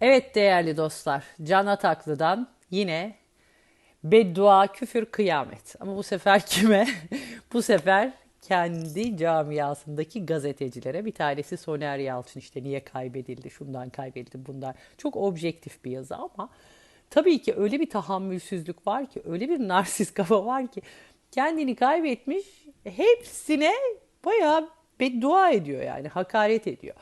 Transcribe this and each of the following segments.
Evet değerli dostlar, Can Ataklı'dan yine beddua, küfür, kıyamet. Ama bu sefer kime? bu sefer kendi camiasındaki gazetecilere. Bir tanesi Soner Yalçın işte niye kaybedildi, şundan kaybedildi, bundan. Çok objektif bir yazı ama tabii ki öyle bir tahammülsüzlük var ki, öyle bir narsist kafa var ki kendini kaybetmiş, hepsine bayağı beddua ediyor yani, hakaret ediyor.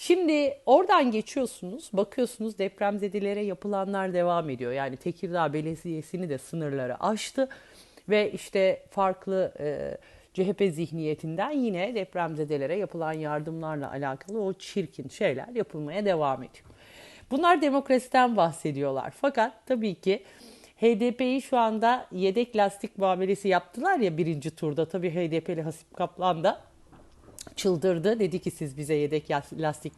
Şimdi oradan geçiyorsunuz, bakıyorsunuz depremzedelere yapılanlar devam ediyor. Yani Tekirdağ Belediyesi'ni de sınırları aştı ve işte farklı e, CHP zihniyetinden yine depremzedelere yapılan yardımlarla alakalı o çirkin şeyler yapılmaya devam ediyor. Bunlar demokrasiden bahsediyorlar. Fakat tabii ki HDP'yi şu anda yedek lastik muamelesi yaptılar ya birinci turda. Tabii HDP'li Hasip Kaplan da çıldırdı. Dedi ki siz bize yedek lastik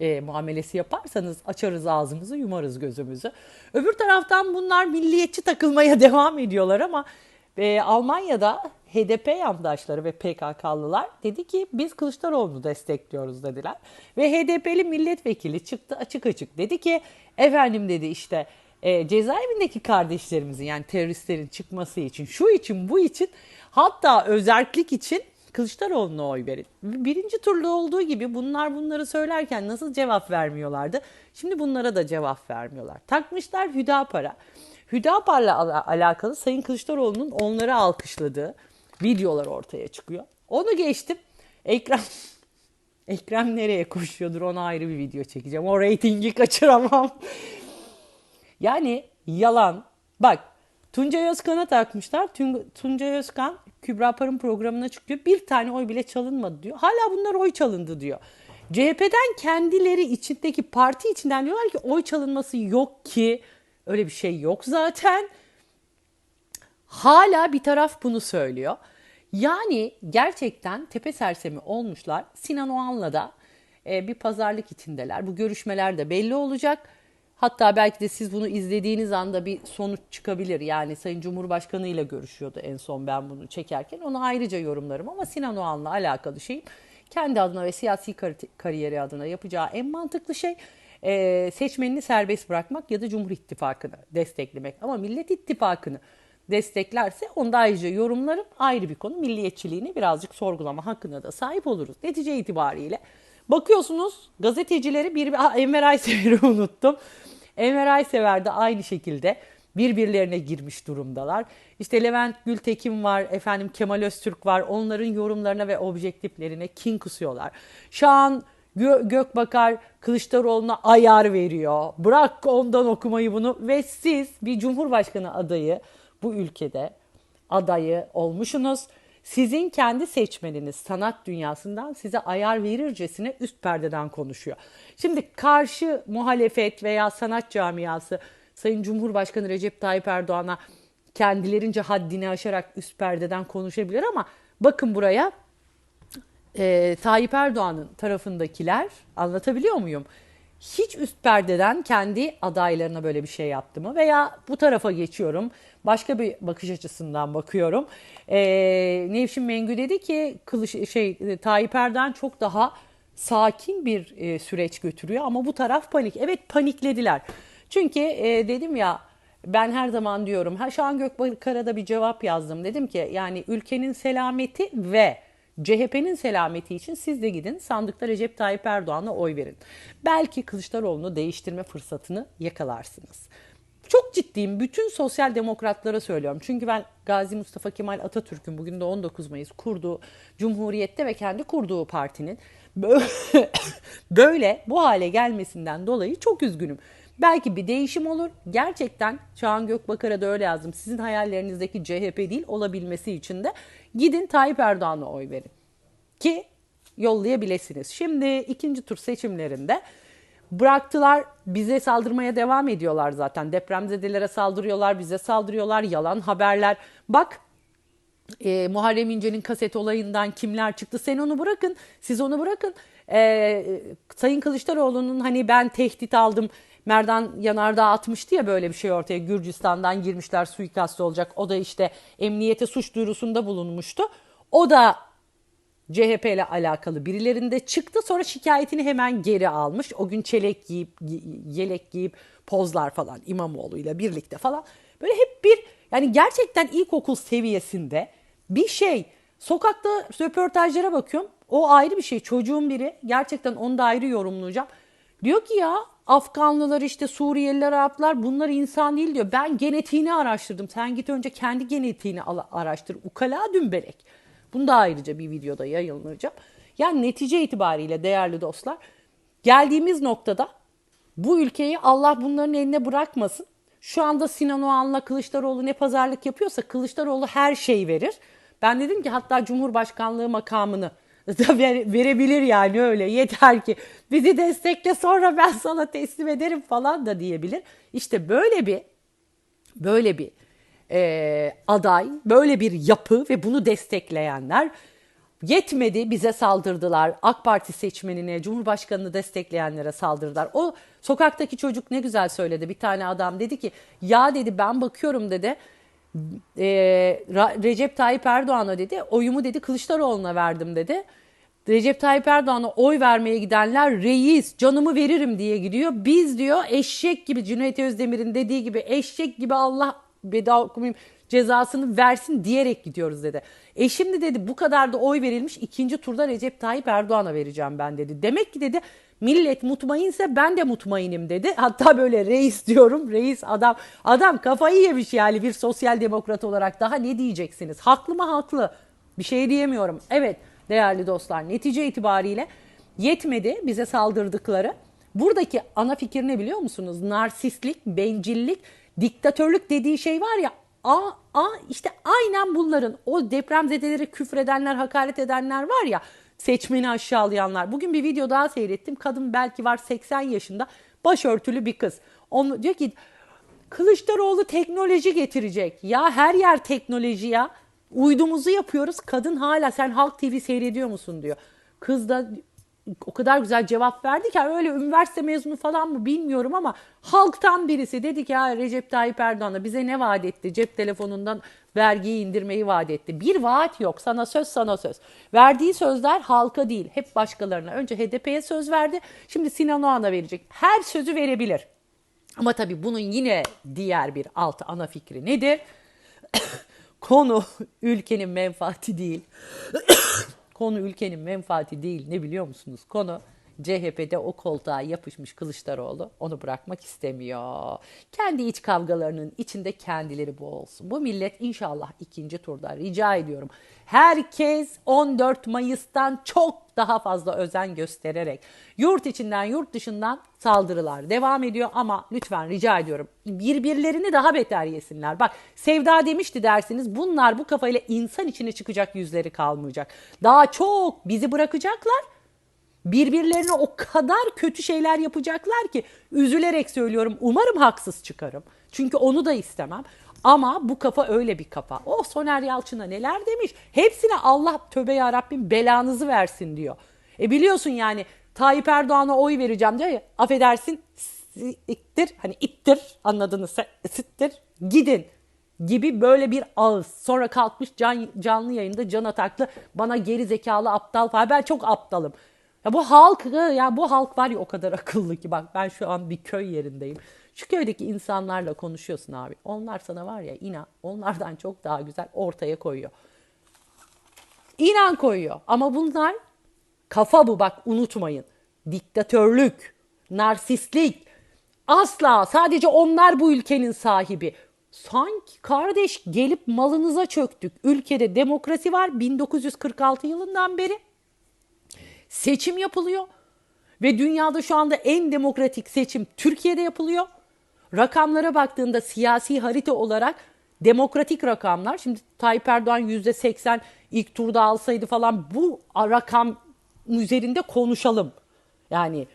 e, muamelesi yaparsanız açarız ağzımızı yumarız gözümüzü. Öbür taraftan bunlar milliyetçi takılmaya devam ediyorlar ama e, Almanya'da HDP yandaşları ve PKK'lılar dedi ki biz Kılıçdaroğlu'nu destekliyoruz dediler. Ve HDP'li milletvekili çıktı açık açık dedi ki efendim dedi işte e, cezaevindeki kardeşlerimizin yani teröristlerin çıkması için şu için bu için hatta özellik için Kılıçdaroğlu'na oy verin. Birinci turda olduğu gibi bunlar bunları söylerken nasıl cevap vermiyorlardı? Şimdi bunlara da cevap vermiyorlar. Takmışlar Hüdapar'a. Hüdapar'la alakalı Sayın Kılıçdaroğlu'nun onları alkışladığı videolar ortaya çıkıyor. Onu geçtim. Ekrem Ekrem nereye koşuyordur ona ayrı bir video çekeceğim. O reytingi kaçıramam. yani yalan. Bak Tuncay Özkan'a takmışlar. Tuncay Özkan Kübra Par'ın programına çıkıyor. Bir tane oy bile çalınmadı diyor. Hala bunlar oy çalındı diyor. CHP'den kendileri içindeki parti içinden diyorlar ki oy çalınması yok ki. Öyle bir şey yok zaten. Hala bir taraf bunu söylüyor. Yani gerçekten tepe sersemi olmuşlar. Sinan Oğan'la da e, bir pazarlık içindeler. Bu görüşmeler de belli olacak. Hatta belki de siz bunu izlediğiniz anda bir sonuç çıkabilir. Yani Sayın Cumhurbaşkanı ile görüşüyordu en son ben bunu çekerken. Ona ayrıca yorumlarım ama Sinan Oğan'la alakalı şey kendi adına ve siyasi kar- kariyeri adına yapacağı en mantıklı şey e, seçmenini serbest bırakmak ya da Cumhur İttifakı'nı desteklemek. Ama Millet İttifakı'nı desteklerse onu da ayrıca yorumlarım ayrı bir konu. Milliyetçiliğini birazcık sorgulama hakkına da sahip oluruz. Netice itibariyle bakıyorsunuz gazetecileri bir Enver Aysever'i unuttum. Enver Aysever de aynı şekilde birbirlerine girmiş durumdalar. İşte Levent Gültekin var, efendim Kemal Öztürk var. Onların yorumlarına ve objektiflerine kin kusuyorlar. Şahan Gö Gökbakar Kılıçdaroğlu'na ayar veriyor. Bırak ondan okumayı bunu ve siz bir cumhurbaşkanı adayı bu ülkede adayı olmuşsunuz. Sizin kendi seçmeniniz sanat dünyasından size ayar verircesine üst perdeden konuşuyor. Şimdi karşı muhalefet veya sanat camiası Sayın Cumhurbaşkanı Recep Tayyip Erdoğan'a kendilerince haddini aşarak üst perdeden konuşabilir ama bakın buraya e, Tayyip Erdoğan'ın tarafındakiler anlatabiliyor muyum? Hiç üst perdeden kendi adaylarına böyle bir şey yaptı mı? Veya bu tarafa geçiyorum. Başka bir bakış açısından bakıyorum. E, Nevşin Mengü dedi ki Kılıç, şey Tayyip Erdoğan çok daha sakin bir e, süreç götürüyor ama bu taraf panik. Evet paniklediler. Çünkü e, dedim ya ben her zaman diyorum. Ha Şahan Gökbakar'a da bir cevap yazdım. Dedim ki yani ülkenin selameti ve CHP'nin selameti için siz de gidin sandıkta Recep Tayyip Erdoğan'a oy verin. Belki Kılıçdaroğlu'nu değiştirme fırsatını yakalarsınız. Çok ciddiyim. Bütün sosyal demokratlara söylüyorum. Çünkü ben Gazi Mustafa Kemal Atatürk'ün bugün de 19 Mayıs kurduğu Cumhuriyet'te ve kendi kurduğu partinin böyle bu hale gelmesinden dolayı çok üzgünüm. Belki bir değişim olur. Gerçekten Çağan Gökbakar'a da öyle yazdım. Sizin hayallerinizdeki CHP değil olabilmesi için de gidin Tayyip Erdoğan'a oy verin. Ki yollayabilirsiniz. Şimdi ikinci tur seçimlerinde bıraktılar bize saldırmaya devam ediyorlar zaten. Depremzedelere saldırıyorlar, bize saldırıyorlar, yalan haberler. Bak e, Muharrem İnce'nin kaset olayından kimler çıktı sen onu bırakın, siz onu bırakın. E, Sayın Kılıçdaroğlu'nun hani ben tehdit aldım Merdan Yanardağ atmıştı ya böyle bir şey ortaya. Gürcistan'dan girmişler suikast olacak. O da işte emniyete suç duyurusunda bulunmuştu. O da CHP ile alakalı birilerinde çıktı. Sonra şikayetini hemen geri almış. O gün çelek giyip, yelek giyip pozlar falan İmamoğlu ile birlikte falan. Böyle hep bir yani gerçekten ilkokul seviyesinde bir şey. Sokakta röportajlara bakıyorum. O ayrı bir şey. Çocuğun biri gerçekten onu da ayrı yorumlayacağım. Diyor ki ya Afganlılar işte Suriyeliler Araplar bunlar insan değil diyor. Ben genetiğini araştırdım. Sen git önce kendi genetiğini araştır. Ukala dümbelek. Bunu da ayrıca bir videoda yayınlayacağım. Yani netice itibariyle değerli dostlar geldiğimiz noktada bu ülkeyi Allah bunların eline bırakmasın. Şu anda Sinan Oğan'la Kılıçdaroğlu ne pazarlık yapıyorsa Kılıçdaroğlu her şey verir. Ben dedim ki hatta Cumhurbaşkanlığı makamını verebilir yani öyle yeter ki bizi destekle sonra ben sana teslim ederim falan da diyebilir. İşte böyle bir böyle bir e, aday, böyle bir yapı ve bunu destekleyenler yetmedi bize saldırdılar. AK Parti seçmenine, Cumhurbaşkanını destekleyenlere saldırdılar. O sokaktaki çocuk ne güzel söyledi. Bir tane adam dedi ki ya dedi ben bakıyorum dedi e, Recep Tayyip Erdoğan'a dedi oyumu dedi Kılıçdaroğlu'na verdim dedi. Recep Tayyip Erdoğan'a oy vermeye gidenler reis canımı veririm diye gidiyor. Biz diyor eşek gibi Cüneyt Özdemir'in dediği gibi eşek gibi Allah bedava cezasını versin diyerek gidiyoruz dedi. E şimdi dedi bu kadar da oy verilmiş ikinci turda Recep Tayyip Erdoğan'a vereceğim ben dedi. Demek ki dedi millet mutmainse ben de mutmainim dedi. Hatta böyle reis diyorum reis adam adam kafayı yemiş yani bir sosyal demokrat olarak daha ne diyeceksiniz? Haklı mı haklı bir şey diyemiyorum. Evet değerli dostlar netice itibariyle yetmedi bize saldırdıkları. Buradaki ana fikir ne biliyor musunuz? Narsistlik, bencillik, diktatörlük dediği şey var ya a, a işte aynen bunların o depremzedeleri küfredenler, hakaret edenler var ya seçmeni aşağılayanlar. Bugün bir video daha seyrettim. Kadın belki var 80 yaşında başörtülü bir kız. Onu diyor ki Kılıçdaroğlu teknoloji getirecek. Ya her yer teknoloji ya. Uydumuzu yapıyoruz. Kadın hala sen Halk TV seyrediyor musun diyor. Kız da o kadar güzel cevap verdi ki öyle üniversite mezunu falan mı bilmiyorum ama halktan birisi dedi ki ya Recep Tayyip Erdoğan'a bize ne vaat etti? Cep telefonundan vergiyi indirmeyi vaat etti. Bir vaat yok. Sana söz sana söz. Verdiği sözler halka değil. Hep başkalarına. Önce HDP'ye söz verdi. Şimdi Sinan Oğan'a verecek. Her sözü verebilir. Ama tabii bunun yine diğer bir alt ana fikri nedir? Konu ülkenin menfaati değil. Konu ülkenin menfaati değil. Ne biliyor musunuz? Konu CHP'de o koltuğa yapışmış Kılıçdaroğlu onu bırakmak istemiyor. Kendi iç kavgalarının içinde kendileri bu olsun. Bu millet inşallah ikinci turda rica ediyorum. Herkes 14 Mayıs'tan çok daha fazla özen göstererek yurt içinden yurt dışından saldırılar devam ediyor ama lütfen rica ediyorum birbirlerini daha beter yesinler. Bak Sevda demişti dersiniz bunlar bu kafayla insan içine çıkacak yüzleri kalmayacak. Daha çok bizi bırakacaklar birbirlerine o kadar kötü şeyler yapacaklar ki üzülerek söylüyorum umarım haksız çıkarım. Çünkü onu da istemem. Ama bu kafa öyle bir kafa. O oh, Soner Yalçın'a neler demiş. Hepsine Allah tövbe ya Rabbim belanızı versin diyor. E biliyorsun yani Tayyip Erdoğan'a oy vereceğim diyor ya. Affedersin ittir hani ittir anladınız sittir gidin gibi böyle bir ağız. Sonra kalkmış can, canlı yayında Can Ataklı bana geri zekalı aptal falan. Ben çok aptalım. Ya bu halk ya bu halk var ya o kadar akıllı ki bak ben şu an bir köy yerindeyim. Şu köydeki insanlarla konuşuyorsun abi. Onlar sana var ya inan onlardan çok daha güzel ortaya koyuyor. İnan koyuyor ama bunlar kafa bu bak unutmayın. Diktatörlük, narsistlik asla sadece onlar bu ülkenin sahibi. Sanki kardeş gelip malınıza çöktük. Ülkede demokrasi var 1946 yılından beri. Seçim yapılıyor ve dünyada şu anda en demokratik seçim Türkiye'de yapılıyor. Rakamlara baktığında siyasi harita olarak demokratik rakamlar. Şimdi Tayyip Erdoğan %80 ilk turda alsaydı falan bu rakam üzerinde konuşalım. Yani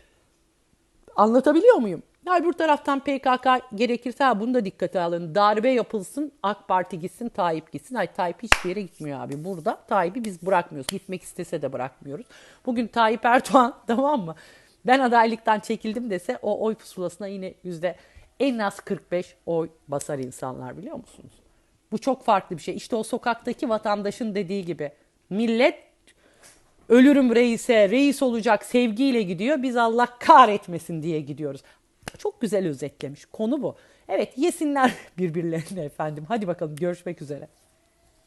anlatabiliyor muyum? Öbür taraftan PKK gerekirse ha, bunu da dikkate alın. Darbe yapılsın, AK Parti gitsin, Tayyip gitsin. Ay Tayyip hiçbir yere gitmiyor abi. Burada Tayyip'i biz bırakmıyoruz. Gitmek istese de bırakmıyoruz. Bugün Tayyip Erdoğan tamam mı? Ben adaylıktan çekildim dese o oy pusulasına yine yüzde en az 45 oy basar insanlar biliyor musunuz? Bu çok farklı bir şey. İşte o sokaktaki vatandaşın dediği gibi millet ölürüm reise, reis olacak sevgiyle gidiyor. Biz Allah kahretmesin diye gidiyoruz. Çok güzel özetlemiş. Konu bu. Evet yesinler birbirlerini efendim. Hadi bakalım görüşmek üzere.